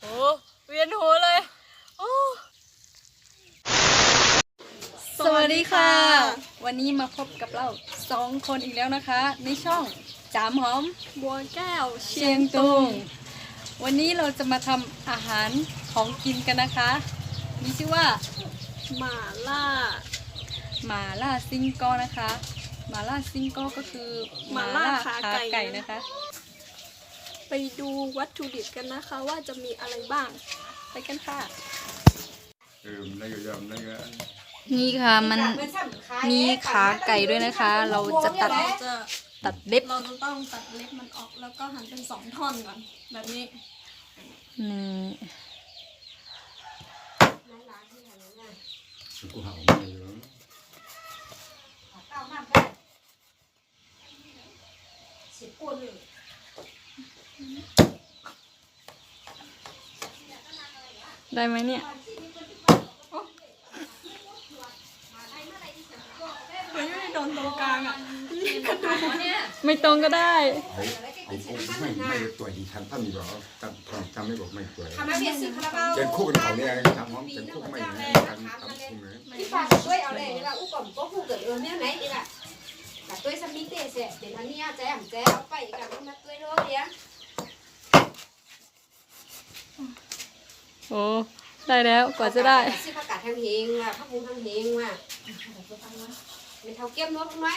โอ้เวียนหัวเลยโอ้สวัสดีค่ะ วันนี้มาพบกับเราสองคนอีกแล้วนะคะ ในช่องจามหอมบัวแก้วเชียงตุง วันนี้เราจะมาทำอาหารของกินกันนะคะ มีชื่อว่าหม่าล่าหมาล่าซิงโก้นะคะห มาล่าซิงโก้ก็คือหม่าล่าขาไก่ไก่นะคะ ไปดูวัตถุดิบกันนะคะว่าจะมีอะไรบ้าง ไปกันค่ะ Ừ, lấy cái dầm lấy cái นี่ค่ะมันมีขาไก่ด้วยนะคะ เราจะตัดเราจะตัดเล็บเราจะต้องตัดเล็บมันออกแล้วก็หั่นเป็นสองท่อนก่อนแบบนี้นี่ của hậu này nữa ได้ไหมเนี่ยมันไม่ได้โดนตรงกลางอะไม่ตรงก็ได้ đấy thì cũng mày mày được tuổi thì thằng thân gì đó thằng thằng thằng mấy của mày tuổi ทำให้เบียร์ซื้อคาราบาว trên khúc cái khẩu này thằng món trên khúc mày này thằng thằng khúc này ที่ฝากด้วยเอาเลยนี่ละอู้ก่อนก็คู่เกิดเออเนี่ยไหนนี่ละกับด้วยสมิเตเสร็จเดี๋ยวอัน นี้แจ๊มแจ๊เอาไปกับมาด้วยด้วยเดียวโอ้ได้แล้วกว่าจะได้ ซื้อผักกาดทางเฮงว่ะผักบุ้งทางเฮงว่ะไม่เท่าเก็บนวดไหม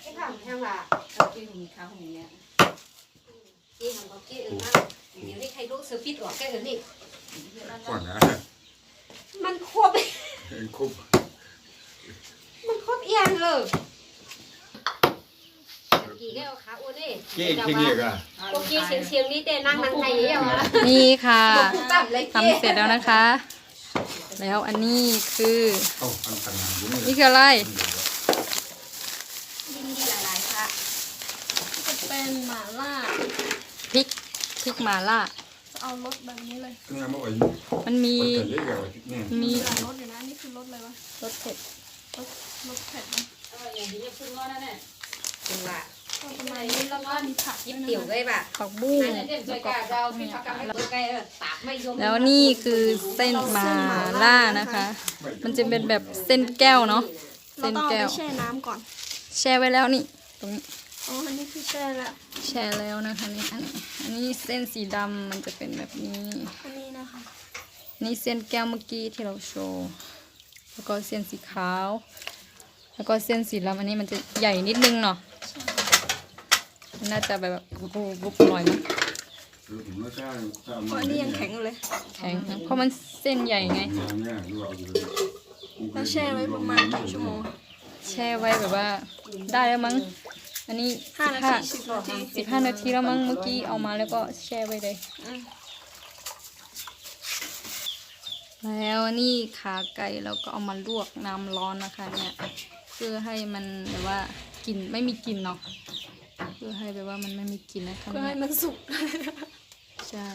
เก็บผักทางว่ะเขาที่มีข้าวของเนี้ยที่ทำเขาเก็บเออมาเดี๋ยวนี้ใครรู้เซอร์ฟิตหรอแค่เออนี่ còn là มันควบ khúc มันควบเอียงเลยกี่ แก้วขาอ้วนนี่ cái cái gì cả โอเคเสียงเสียงนี่แต่นั่งนั่งไทยเอะนี่ค่ะตั้มเลยทำเสร็จแล้วนะคะ แล้วอันนี้คือ không ăn thằng nào cũng นี่คืออะไรดินดีหลายๆค่ะจะเป็นหม่าล่าพริกพริกหมาล่าจะเอารสแบบนี้เลย cái này mà ở มันมี còn cần lấy cái này มีมีหลายรสอยู่นะนี่คือรสอะไรวะรสเผ็ดรสรสเผ็ดนะเอออย่างที่จะพึ่งว่านั่นแหละจริงว่ะ ก็ประมาณนี้แล้วก็มีผักยิด้บวยนะเตี๋ยวด้วยป่ะผักบุ้งนั่นแหละเดี๋ยวใส่กาเราพี่ผักกาดไม่ตัวไกลเออตากไม่ยมแล้วนี่คือเส้นหมาล่านะคะ มันจะเป็นแบบเส้นแก้วเนาะเราเส้นต้องเอาแก้ไปวแช่น้ำก่อน แช่ไว้แล้วนี่ตรงนี้อ๋ออันนี้คือแช่แล้วแช่แล้วนะคะนี่อันนี้อันนี้เส้นสีดำมันจะเป็นแบบนี้อันนี้นะคะนี่เส้นแก้วเมื่อกี้ที่เราโชว์แล้วก็เส้นสีขาว แล้วก็เส้นสีดำอันนี้มันจะใหญ่นิดนึงเนาะมั นน่าจะแบบบุบบุบหน่อยมั้ง Ừ, thì nó ra ra เพราะอันนี้ยังแข็งอยู่เลย แข็งนะเพราะมันเส้นใหญ่ไง nha đưa vào แล้วแช่ไว้ประมาณกี่ชั่วโมง แช่ไว้แบบว่า ได้แล้วมั้ง อันนี้ห้าสิบนาห้าทีสิบนาทีสิบห้านาทีแล้วมั้งเมื่อกี้เอามาแล้วก็แช่ไว้เลย อืมแล้วนี่ขาไก่เราก็เอามาลวกน้ำร้อนนะคะ เนี่ย เพื่อให้มันแบบว่ากลิ่นไม่มีกลิ่นเนาะ เพื่อให้แบบว่ามันไม่มีกลิ่นนะคะเพื่อเนี่ให้ยมันสุก ใช่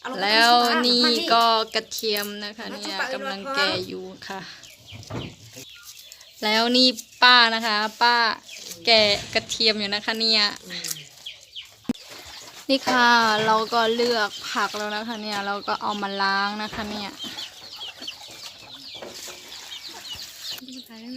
เอาลงไปแล้วที่นี่มาดิก็กระเทียมนะคะเนี่ยกำลังแก่อยู่ค่ะ แล้วนี่ป้านะคะ ป้าแกะกระเทียมอยู่นะคะเนี่ยนี่ค่ะ เราก็เลือกผักแล้วนะคะเนี่ย เราก็เอามาล้างนะคะเนี่ย ให้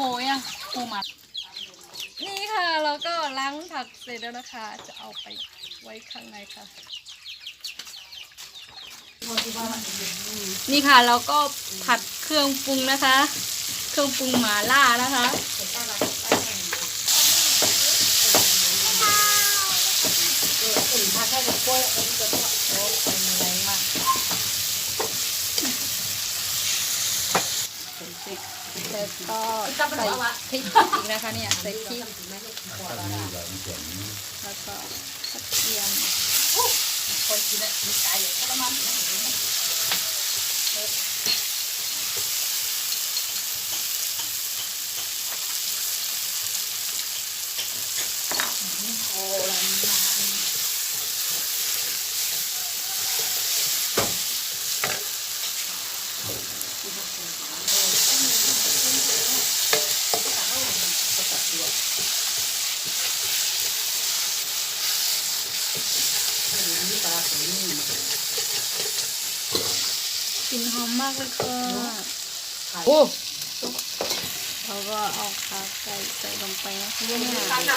โคยอะโคมัดนี่ค่ะเราก็ล้างผักเสร็จแล้วนะคะ จะเอาไปไว้ข้างในค่ะ นี่ค่ะเราก็ผัดเครื่องปรุงนะคะ เครื่องปรุงหมาล่านะคะอุ่นพาแค่กับกล้วยแล้วก็จะทอด โอ้ไฟมันแรงมาก เป็นสิบ แล้วก็ใส่พริกอีกนะคะเนี่ยใส่พริกถ้ามีแบบเขียนแล้วก็กระเทียมคนกินเนี่ยมีไก่ทรมาน กลิ่นหอมมากเลยค่ะโอ้เราก็เอาขาไก่ใส่ลงไปนะคะเนี่ยไก่จ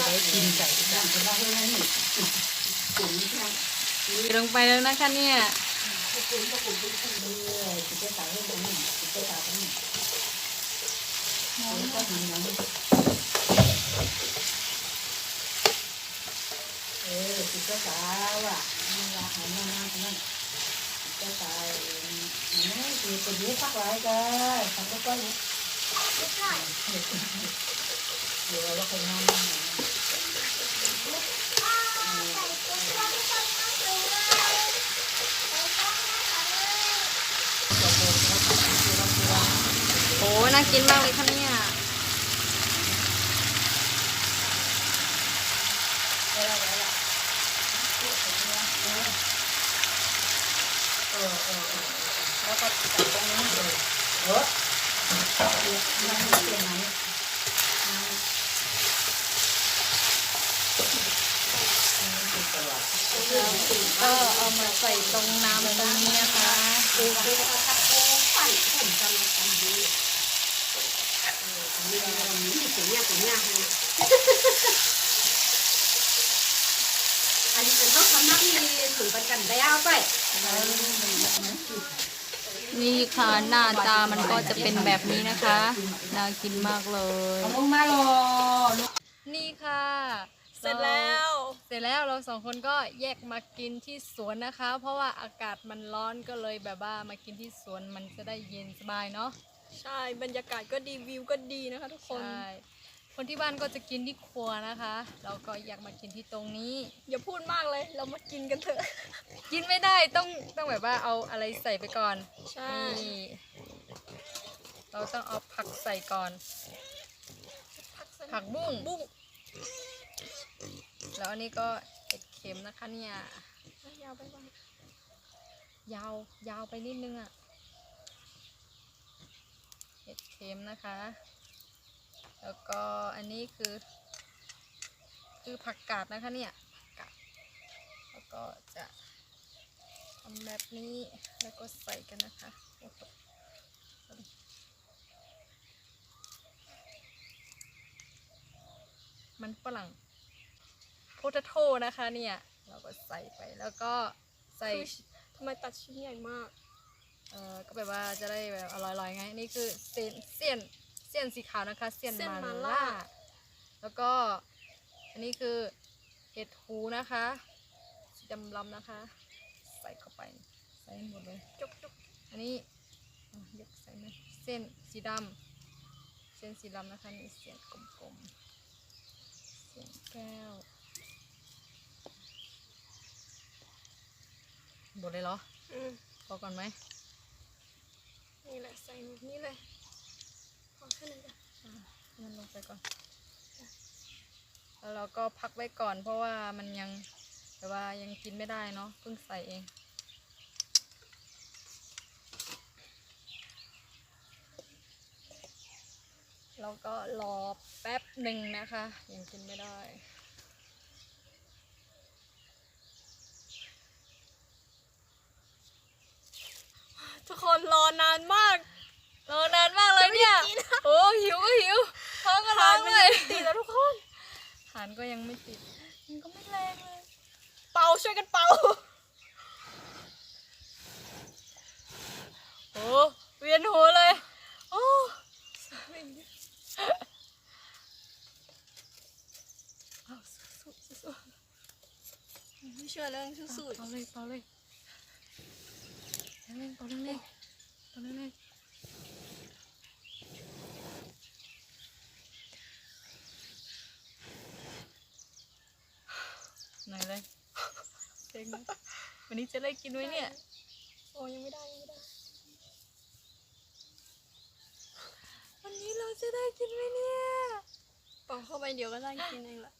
ะได้กินไก่ที่นั่นเป็นว่าเฮ้ยนี่กลุ่มนี้นะใส่ลงไปแล้วนะคะเนี่ยกลุ่มก็กลุ่ม เป็นกลุ่มเลยจะได้ตายให้ตรงนี้จะได้ตายตรงนี้แล้วก็หินน้ำเออติดก็สาวอะนี่ละหันมาหน้าตรงนั้นก็ตายนี่คือตัวนี้พักไว้กันทำก็ก็เนี่ยเดี๋ยวเราคนนอนนั่งโอ้น่ากินมากเลยค่ะเนี่ย แล้วก็จับตรงนี้เลยเออมันไม่เป็นไหนก็เอามาใส่ตรงน้ำตรงนี้นะคะดูดูเอาคัดโอ้ปั่นผมกันกันดีนี่เรามีถึงเนี่ยถึงเนี่ยฮะอันนี้เป็นข้าวคำนักมี ถึงกันกันได้เอาไป นี่ค่ะหน้าตามันก็จะเป็นแบบนี้นะคะ น่ากินมากเลย ลงมาลอนี่ค่ะ เสร็จแล้ว เสร็จแล้วเราสองคนก็แยกมากินที่สวนนะคะ เพราะว่าอากาศมันร้อนก็เลยแบบว่ามากินที่สวนมันจะได้เย็นสบายเนาะ ใช่ บรรยากาศก็ดีวิวก็ดีนะคะทุกคนใช่ คนที่บ้านก็จะกินที่ครัวนะคะ เราก็อยากมากินที่ตรงนี้ อย่าพูดมากเลย เรามากินกันเถอะ กินไม่ได้ต้องต้องแบบว่าเอาอะไรใส่ไปก่อนใช่นี่เราต้องเอาผักใส่ก่อน ผักบุ้งบุ้งแล้วอันนี้ก็เห็ดเข็มนะคะเนี่ยยาวไปบ้างยาวยาวไปนิดนึงอะเห็ดเข็มนะคะ แล้วก็อันนี้คือ คือผักกาดนะคะเนี่ยผักกาดแล้วก็จะทำแบบนี้แล้วก็ใส่กันนะคะโอ้โหมันฝรั่งโพเตโต้นะคะเนี่ย เราก็ใส่ไปแล้วก็ใส่คือทำไมตัดชิ้นใหญ่มาก เออก็แบบว่าจะได้แบบอร่อยๆไง นี่คือเส้นเส้น เส้นสีขาวนะคะเส้นเส้นมามาล่า ล่า แล้วก็อันนี้คือเห็ดหูนะคะสีดำลำนะคะ ใส่เข้าไป ใส่ให้หมดเลย จุกจุกอันนี้อะยกใส่ไหมเส้นสีดำเส้นสีดำนะคะนี่เส้นกลมๆเส้นแก้วหมดเลยเหรออืมพอก่อนไหมนี่แหละใส่แบบนี้เลย ขอแค่นี้จ้ะมันลงไปก่อน แล้วเราก็พักไว้ก่อนเพราะว่ามันยังแต่ว่ายังกินไม่ได้เนาะเพิ่งใส่เองเราก็รอแป๊บหนึ่งนะคะ ยังกินไม่ได้ ทุกคนรอนานมาก รอนานมากเลยเนี่ยโอ้หิวก็หิวท้องก็ร้องเลยติดแล้วทุกคนหานก็ยังไม่ติด มันก็ไม่แรงเลย เป่าช่วยกันเป่าโอ้เวียนหัวเลยโอ้ไม่เชื่อเรื่องสู้ๆเป่าเลยเป่าเลยเร่งเป่าเร่งเร่งเป่าเร่งเร่ง ไหนเลยเซ็งนะวันนี้จะได้กินไหมเนี่ยๆโอ้ยังไม่ได้ยังไม่ได้ วันนี้เราจะได้กินไหมเนี่ยเป่าเข้าไปเดี๋ยวก็ได้กินเองแหละ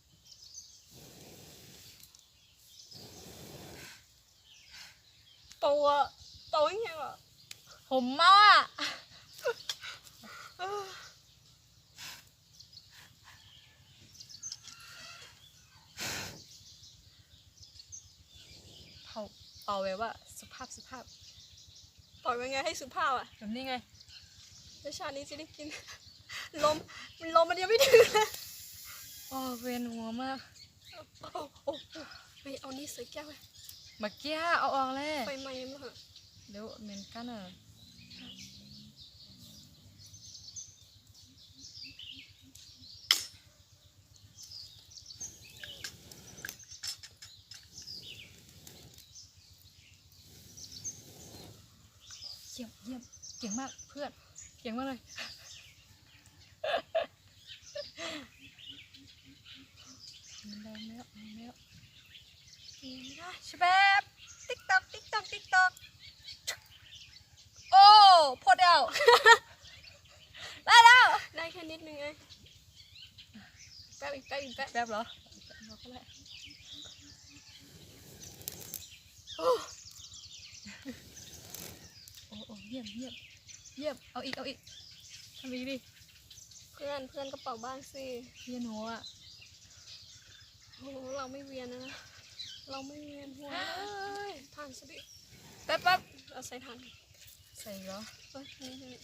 เป่าอะเป่ายังไงวะผมมากเป่า เป่าแบบว่าสุภาพสุภาพเป่ายังไงให้สุภาพอะแบบนี้ไงแล้วชาตินี้จะได้กิน ลมมันลมมันยังไม่ถึงเลยโอ้เวียนหัวมากโอ้โหโอ้โหไปเอานี่ใส่แก้วไปเมื่อกี้เอาออกเลยไฟไหม้ยังไม่เหรอเดี๋ยวเหม็นกันอะเยี่ยมเยี่ยมเก่งมากเพื่อน เก่งมากเลย มันแรงแล้วแรงแล้วนี่นะชะแบมติ๊กตอกติ๊กตอกติ๊กตอกโอ้พอดเอาได้แล้ว ได้แค่นิดนึงไงแป๊บอีกแป๊บอีกแป๊บแป๊บเหรอเราก็ได้โอ้โอ้โอ้เยี่ยมเยี่ยม เยี่ยมเอาอีกเอาอีกทำอีกดิเพื่อนเพื่อนกระเป๋าบ้างสิเยี่ยนหัวอะโอ้โหเราไม่เวียนนะ เราไม่เวียนหัวทานสิแป๊บแป๊บเอาใส่ทานใส่เหรอเฮ้ยนี่นี่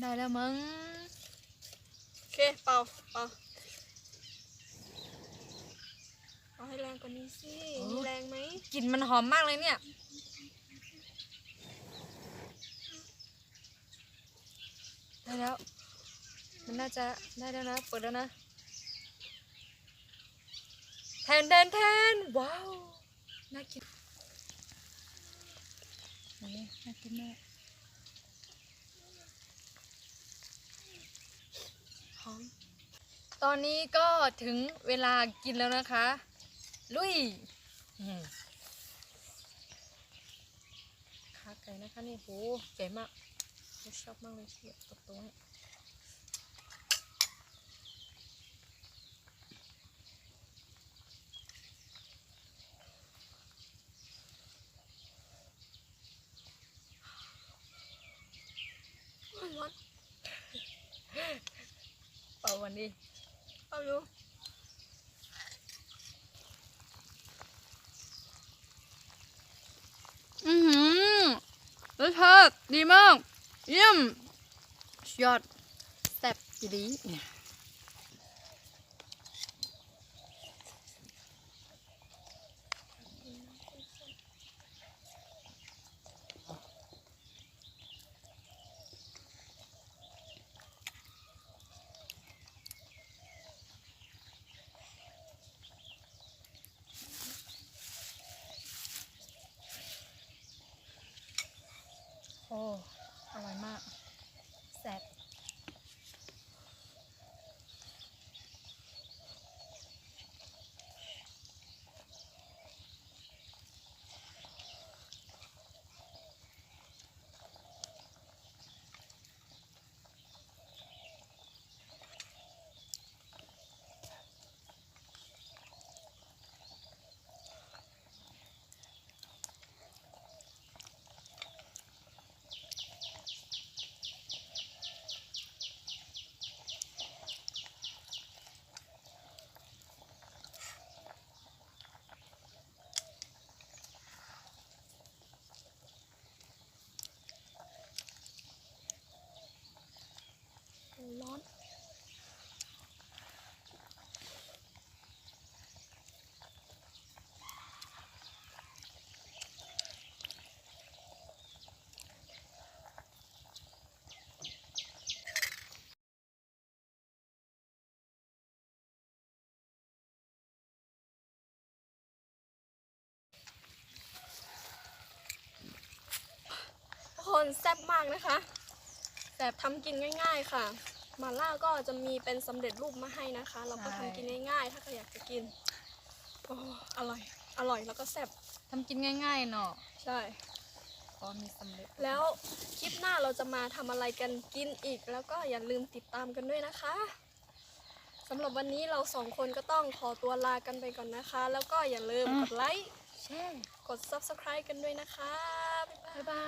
ได้แล้วมั้งโอเคเป่าเป่าเอาให้แรงกว่านี้สิมีแรงไหมกลิ่นมันหอมมากเลยเนี่ย ได้แล้ว มันน่าจะได้แล้วนะ เปิดแล้วนะ แทนแทนแทนว้าว น่ากินโอ้ยน่ากินมากหอมตอนนี้ก็ถึงเวลากินแล้วนะคะ ลุยอืมขาไก่นะคะนี่โหใหญ่มากเรา ชอบมากเลยเชียตกตรงนี้โอ้ยร้อนเป่าวันดีเอาดูอือหือรสชาติดีมาก เยี่ยมยอดแซ่บดีเนี่ย คนแซ่บมากนะคะแซ่บทำกินง่าย ๆค่ะมาล่าก็จะมีเป็นสำเร็จรูปมาให้นะคะ เราก็ทำกินง่ายๆ ถ้าใครอยากจะกินโอ้อร่อย อร่อยแล้วก็แซ่บทำกินง่ายๆเนาะใช่ก็มีสำเร็จแล้วคลิปหน้าเราจะมาทำอะไรกันกินอีก แล้วก็อย่าลืมติดตามกันด้วยนะคะสำหรับวันนี้เราสองคนก็ต้องขอตัวลากันไปก่อนนะคะ แล้วก็อย่าลืมกดไลค์แช่กด subscribe กันด้วยนะคะ บ๊า